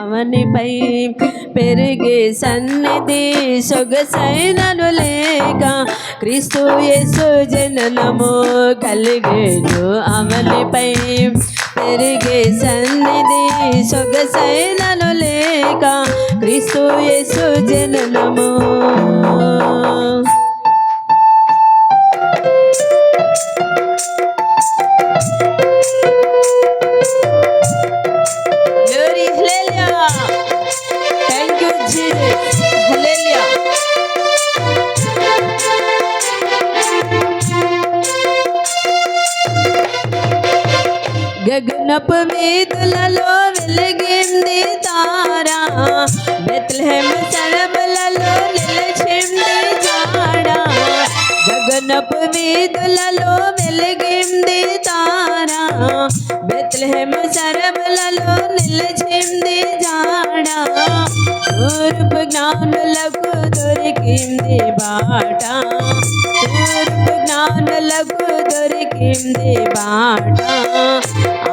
అవనిపై పెరిగే సన్నిధి సొగసైనను లేక క్రీస్తు యేసు జననము కలిగేను. అవనిపై పెరిగే సన్నిధి సొగసైనను లేక క్రీస్తు యేసు జననము. गगनप में दुललो मिल गिंदी तारा। बेतलहम सरब ललो नील छिंदी जाड़ा। गगनप में दुललो मिल गिंदी तारा। बेतलहम सरब ललो नील छिंदी తూర్పు జ్ఞానులకు దొరికింది బాట తూర్పు జ్ఞానులకు దొరికింది బాట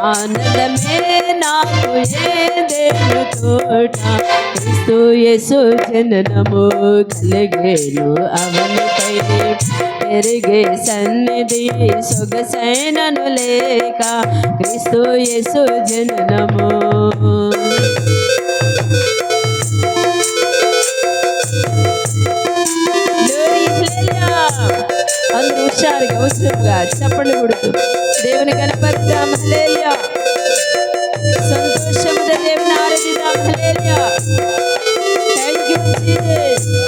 ఆనందమే నాకు ఏదేను తోట క్రీస్తు యేసు జననము కలిగేను అవనిపై పెరిగే సన్నిధి సొగసైనను లేక క్రీస్తు యేసు జననము హుషారుగా అవసరంగా చప్పట్లు కొడుతూ దేవుని కనపరుద్దాం హలేలియా సంతోషంతో దేవుని ఆరాధిద్దాం హలేలియా థ్యాంక్ యూ